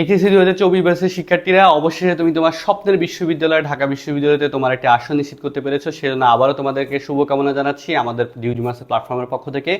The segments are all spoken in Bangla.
এইচএসসি দু হাজার চব্বিশ বছরের শিক্ষার্থীরা, অবশেষে তুমি তোমার স্বপ্নের বিশ্ববিদ্যালয়, ঢাকা বিশ্ববিদ্যালয়তে তোমার একটি আসন নিশ্চিত করতে পেরেছ। সেজন্য আবারও তোমাদেরকে শুভকামনা জানাচ্ছি আমাদের ডিউটি মাসের প্ল্যাটফর্মের পক্ষ থেকে।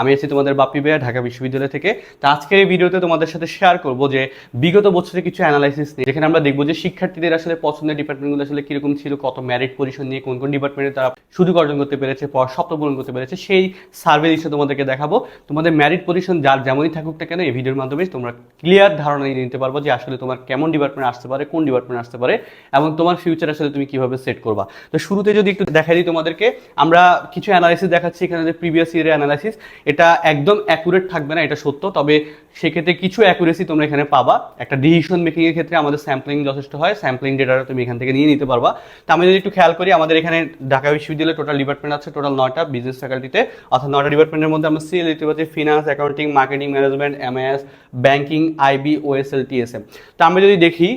আমি আছি তোমাদের বাপ্পি বেয়া ঢাকা বিশ্ববিদ্যালয় থেকে। তো আজকের এই ভিডিওতে তোমাদের সাথে শেয়ার করব যে, বিগত বছরে কিছু অ্যানালাইসিস নিয়ে, যেখানে আমরা দেখব যে শিক্ষার্থীদের আসলে পছন্দের ডিপার্টমেন্টগুলো আসলে কীরকম ছিল, কত মেরিট পজিশন নিয়ে কোন কোন ডিপার্টমেন্টে তারা সুযোগ অর্জন করতে পেরেছে পর স্বপ্ন পূরণ করতে পেরেছে, সেই সার্ভে লিস্টে তোমাদেরকে দেখাবো। তোমাদের মেরিট পজিশন যার যেমনই থাকুক না কেন, এই ভিডিওর মাধ্যমে তোমরা ক্লিয়ার ধারণা নিতে পারব যে আসলে তোমার কেমন ডিপার্টমেন্ট আসতে পারে, কোন ডিপার্টমেন্ট আসতে পারে, এবং তোমার ফিউচার আসলে তুমি কীভাবে সেট করবা। তো শুরুতে যদি একটু দেখাই দিই তোমাদেরকে, আমরা কিছু অ্যানালাইসিস দেখাচ্ছি এখানে প্রিভিয়াস ইয়ারের অ্যানালাইসিস এটা একদম অ্যাকুরেট থাকবে না, এটা সত্য। তবে সেক্ষেত্রে কিছু অ্যাকুরেসি তোমরা এখানে পাবা। একটা ডিসিশন মেকিংয়ের ক্ষেত্রে আমাদের স্যাম্পলিং যথেষ্ট হয়। স্যাম্পলিং ডেটাটা তুমি এখান থেকে নিয়ে নিতে পারবা। তো আমি যদি একটু খেয়াল করি, আমাদের এখানে ঢাকা বিশ্ববিদ্যালয়ে টোটাল ডিপার্টমেন্ট আছে টোটাল নয়টা বিজনেস ফ্যাকাল্টিতে অর্থাৎ নয়টা ডিপার্টমেন্টের মধ্যে আমরা সিএল দিতে পারছি finance accounting marketing management MS banking IB OSL TSM তো আমরা যদি দেখি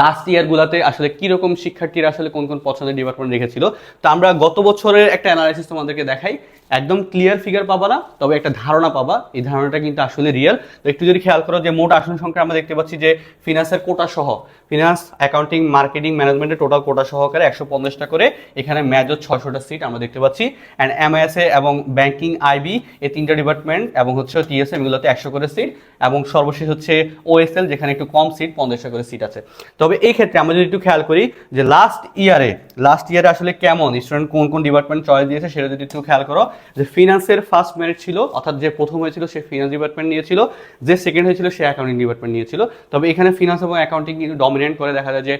লাস্ট ইয়ারগুলোতে আসলে কীরকম শিক্ষার্থীরা আসলে কোন কোন পছন্দের ডিপার্টমেন্ট রেখেছিল, তো আমরা গত বছরের একটা অ্যানালাইসিস তোমাদেরকে দেখাই। একদম ক্লিয়ার ফিগার পাবা না, তবে একটা ধারণা পাবা, এই ধারণাটা কিন্তু আসলে রিয়েল তো একটু যদি খেয়াল করো যে মোট আসন সংখ্যা আমরা দেখতে পাচ্ছি যে ফিনান্সের কোটা সহ ফিনান্স অ্যাকাউন্টিং মার্কেটিং ম্যানেজমেন্টের টোটাল কোটা সহকারে একশো পঞ্চাশটা করে এখানে ম্যাজর ছশোটা সিট আমরা দেখতে পাচ্ছি। অ্যান্ড এমআইএসএ এবং ব্যাংকিং আইবি এই তিনটা ডিপার্টমেন্ট এবং হচ্ছে টিএসএম এগুলোতে একশো করে সিট এবং সর্বশেষ হচ্ছে ওএসএল যেখানে একটু কম সিট পঞ্চাশটা করে সিট আছে। তবে এই ক্ষেত্রে আমরা যদি একটু খেয়াল করি যে লাস্ট ইয়ারে লাস্ট ইয়ারে আসলে কেমন? স্টুডেন্ট কোন কোন ডিপার্টমেন্ট চয়েস দিয়েছে সেটা যদি একটু খেয়াল করো, যে ফিনান্সের ফার্স্ট মেরিট ছিল, অর্থাৎ যে প্রথম হয়েছিল সে ফিনান্স ডিপার্টমেন্ট নিয়েছিল, যে সেকেন্ড হয়েছিল সে অ্যাকাউন্টিং ডিপার্টমেন্ট নিয়েছিল। তবে এখানে ফিনান্স এবং অ্যাকাউন্টিং কিন্তু ডমিনেট করে, দেখা যায় যে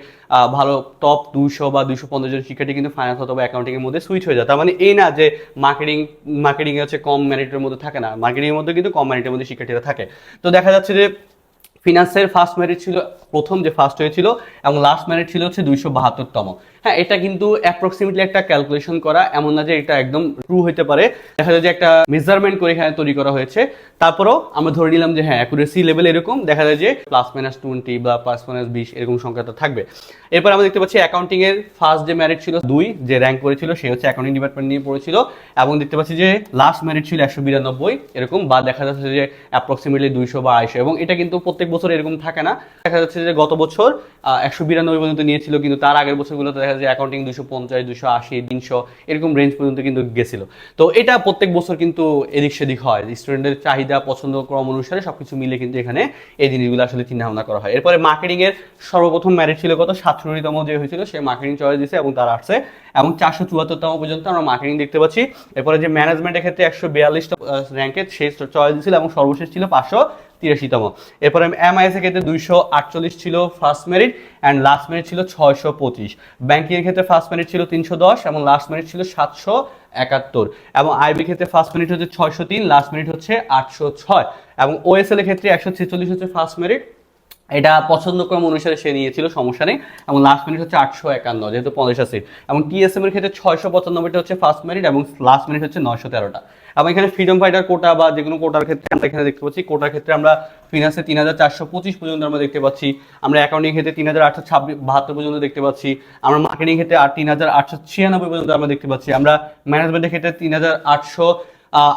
ভালো টপ দুইশো বা দুশো পঞ্চাশ জন শিক্ষার্থী কিন্তু ফাইন্যান্স অথবা অ্যাকাউন্টিংয়ের মধ্যে সুইচ হয়ে যায়। তার মানে এই না যে মার্কেটিং মার্কেটিং হচ্ছে কম মেরিটের মধ্যে থাকে না মার্কেটিংয়ের মধ্যে কিন্তু কম মেরিটের মধ্যে শিক্ষার্থীরা থাকে। তো দেখা যাচ্ছে যে ফিনান্সের ফার্স্ট মেরিট ছিল, প্রথম যে ফার্স্ট হয়েছিল, এবং লাস্ট মেরিট ছিল হচ্ছে দুইশো বাহাত্তরতম। হ্যাঁ এটা কিন্তু অ্যাপ্রক্সিমেটলি একটা ক্যালকুলেশন করা, এমন না যে এটা একদম ট্রু হতে পারে। দেখা যায় যে একটা মেজারমেন্ট করে এখানে তৈরি করা হয়েছে। তারপরও আমরা ধরে নিলাম যে হ্যাঁ অ্যাকুরেসি লেভেল এরকম, দেখা যায় যে প্লাস মাইনাস টোয়েন্টি বা প্লাস মাইনাস বিশ এরকম সংখ্যাটা থাকবে। এরপর আমরা দেখতে পাচ্ছি অ্যাকাউন্টিং এর ফার্স্ট যে মেরিট ছিল দুই, যে র্যাঙ্ক করেছিল, সে হচ্ছে অ্যাকাউন্টিং ডিপার্টমেন্ট নিয়ে পড়েছিল। এবং দেখতে পাচ্ছি যে লাস্ট মেরিট ছিল একশো বিরানব্বই, এরকম, বা দেখা যাচ্ছে যে অ্যাপ্রক্সিমেটলি দুইশো বা আড়াইশো। এবং এটা কিন্তু প্রত্যেক বছর এরকম থাকে না। দেখা যাচ্ছে যে গত বছর একশো বিরানব্বই পর্যন্ত নিয়েছিল, কিন্তু তার আগের বছরগুলোতে দেখা যায় অ্যাকাউন্টিং দুশো পঞ্চাশ দুশো আশি, তিনশো, এরকম রেঞ্জ পর্যন্ত কিন্তু গেছিল। তো এটা প্রত্যেক বছর কিন্তু এদিক সেদিক হয়। স্টুডেন্টের চাহিদা, পছন্দ, ক্রম অনুসারে সবকিছু মিলে কিন্তু এখানে এই জিনিসগুলো আসলে চিন্তা ভাবনা করা হয়। এরপরে মার্কেটিং এর সর্বপ্রথম ম্যারিট ছিল কত? সাতষট্টিতম যে হয়েছিল, সে মার্কেটিং চয়েস দিছে এবং তার আসছে। এবং চারশো চুয়াত্তরতম পর্যন্ত আমরা মার্কেটিং দেখতে পাচ্ছি। এরপরে যে ম্যানেজমেন্টের ক্ষেত্রে একশো বিয়াল্লিশটা র্যাঙ্কে সে চয়েস দিয়েছিল এবং সর্বশেষ ছিল পাঁচশো তিরাশিতম। এরপরে এমআইএস এর ক্ষেত্রে দুইশো আটচল্লিশ ছিল first merit and last merit ছিল ছয়শো পঁচিশ। ব্যাংকিং এর ক্ষেত্রে ফার্স্ট মেরিট ছিল তিনশো দশ এবং লাস্ট মেরিট ছিল সাতশো একাত্তর। এবং আইবির ক্ষেত্রে ফার্স্ট মেরিট হচ্ছে ছয়শো তিন লাস্ট মেরিট হচ্ছে আটশো ছয়। এবং ওএসএল এর ক্ষেত্রে একশো ছেচল্লিশ হচ্ছে ফার্স্ট মেরিট এটা পছন্দক্রম অনুসারে সে নিয়েছিল, সমস্যা নেই। এবং লাস্ট মিনিট হচ্ছে আটশো একান্ন, যেহেতু পঞ্চাশ সিট এবং টিএসএম এর ক্ষেত্রে ছয়শো পঁচানব্বইটা হচ্ছে ফার্স্ট মেরিট এবং লাস্ট মিনিট হচ্ছে নয়শো তেরোটা। এবং এখানে ফ্রিডম ফাইটার কোটা বা যে কোনো কোটার ক্ষেত্রে আমরা এখানে দেখতে পাচ্ছি কোটার ক্ষেত্রে আমরা ফিনান্সে তিন হাজার চারশো পঁচিশ পর্যন্ত আমরা দেখতে পাচ্ছি। আমরা অ্যাকাউন্টিং ক্ষেত্রে তিন হাজার আটশো ছাব্বিশ, বাহাত্তর পর্যন্ত দেখতে পাচ্ছি। আমরা মার্কেটিং ক্ষেত্রে আর তিন হাজার আটশো ছিয়ানব্বই পর্যন্ত আমরা দেখতে পাচ্ছি। আমরা ম্যানেজমেন্টের ক্ষেত্রে তিন হাজার আটশো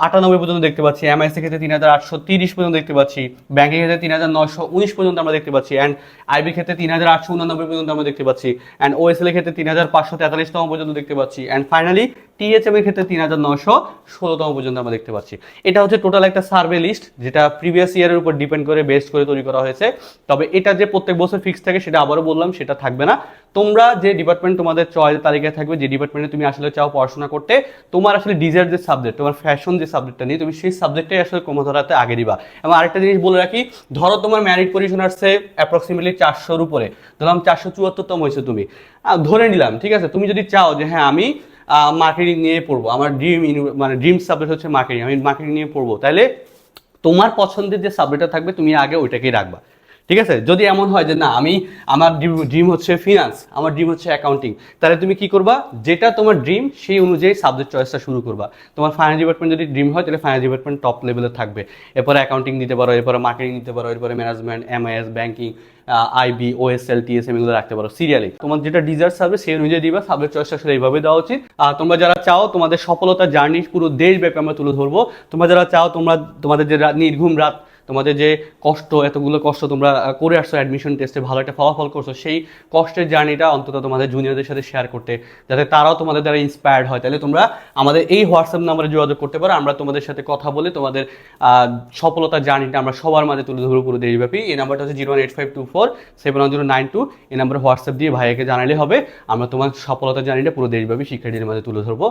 আটানব্বই পর্যন্ত দেখতে পাচ্ছি এমআইসি ক্ষেত্রে তিন হাজার আটশো তিরিশ পর্যন্ত দেখতে পাচ্ছি, ব্যাংকের ক্ষেত্রে তিন হাজার নয়শো উনিশ পর্যন্ত আমরা দেখতে পাচ্ছি অ্যান্ড আইবির ক্ষেত্রে তিন হাজার আটশো উনানব্বই পর্যন্ত আমরা দেখতে পাচ্ছি অ্যান্ড ওএসএল এর ক্ষেত্রে তিন হাজার পাঁচশো তেতাল্লিশতম পর্যন্ত দেখতে পাচ্ছি অ্যান্ড ফাইনালি টিএচএম এর ক্ষেত্রে তিন হাজার নয়শো ষোলোতম পর্যন্ত আমরা দেখতে পাচ্ছি। এটা হচ্ছে টোটাল একটা সার্ভে লিস্ট যেটা প্রিভিয়াস ইয়ারের উপর ডিপেন্ড করে বেস্ট করে তৈরি করা হয়েছে। তবে এটা যে প্রত্যেক বছর ফিক্স থাকে, সেটা আবারও বললাম, সেটা থাকবে না। তোমরা যে ডিপার্টমেন্ট তোমাদের চয়েস তালিকায় থাকবে, যে ডিপার্টমেন্টে তুমি আসলে চাও পড়াশোনা করতে, তোমার আসলে ডিজায়ার যে সাবজেক্ট তোমার ফ্যাশন যে সাবজেক্টটা নিয়ে, তুমি সেই সাবজেক্টটাই আসলে ক্রমধারাতে আগে দিবা। এবং আরেকটা জিনিস বলে রাখি, ধরো তোমার ম্যারিট পজিশন আসছে অ্যাপ্রক্সিমেটলি চারশোর উপরে, ধরলাম চারশো চুয়াত্তরতম হয়েছে তুমি। ধরে নিলাম, ঠিক আছে? তুমি যদি চাও যে হ্যাঁ আমি মার্কেটিং নিয়ে পড়ব। আমার ড্রিম মানে ড্রিম সাবজেক্ট হচ্ছে মার্কেটিং আমি মার্কেটিং নিয়ে পড়ব। তাহলে তোমার পছন্দের যে সাবজেক্টটা থাকবে, তুমি আগে ওইটাকেই রাখবা। ঠিক আছে? যদি এমন হয় যে না, আমি আমার ড্রিম হচ্ছে ফিনান্স আমার ড্রিম হচ্ছে অ্যাকাউন্টিং তাহলে তুমি কি করবা? যেটা তোমার ড্রিম, সেই অনুযায়ী সাবজেক্ট চয়েসটা শুরু করবা। তোমার ফাইন্যান্স ডিপার্টমেন্ট যদি ড্রিম হয়, তাহলে ফাইন্যান্স ডিপার্টমেন্ট টপ লেভেলে থাকবে। এরপরে অ্যাকাউন্টিং দিতে পারো, এরপরে মার্কেটিং দিতে পারো, এরপরে management MIS banking IB OSL TSM এগুলো রাখতে পারো সিরিয়ালি তোমার যেটা ডিজার্ভ সার্ভিস সেই অনুযায়ী দিবা সাবজেক্ট চয়েসটা আসলে এইভাবে দেওয়া উচিত। আর তোমরা যারা চাও, তোমাদের সফলতার জার্নি পুরো দেশব্যাপী আমরা তুলে ধরবো। তোমরা যারা চাও, তোমরা, তোমাদের যে নির্ঘুম রাত তোমাদের যে কষ্ট, এতগুলো কষ্ট তোমরা করে আসছো অ্যাডমিশন টেস্টে ভালো একটা ফলাফল করছ, সেই কষ্টের জার্নিটা অন্তত তোমাদের জুনিয়রদের সাথে শেয়ার করতে, যাতে তারাও তোমাদের দ্বারা ইন্সপায়ার্ড হয়। তাহলে তোমরা আমাদের এই হোয়াটসঅ্যাপ নাম্বারে যোগাযোগ করতে পারো, আমরা তোমাদের সাথে কথা বলে তোমাদের সফলতার জার্নিটা আমরা সবার মাঝে তুলে ধরবো পুরো দেশব্যাপী। এই নাম্বারটা হচ্ছে zero one eight five two four seven one zero nine two এই নাম্বারে হোয়াটসঅ্যাপ দিয়ে ভাইয়াকে জানালে হবে, আমরা তোমার সফলতার জার্নিটা পুরো দেশব্যাপী শিক্ষার্থীদের মাঝে তুলে ধরবো।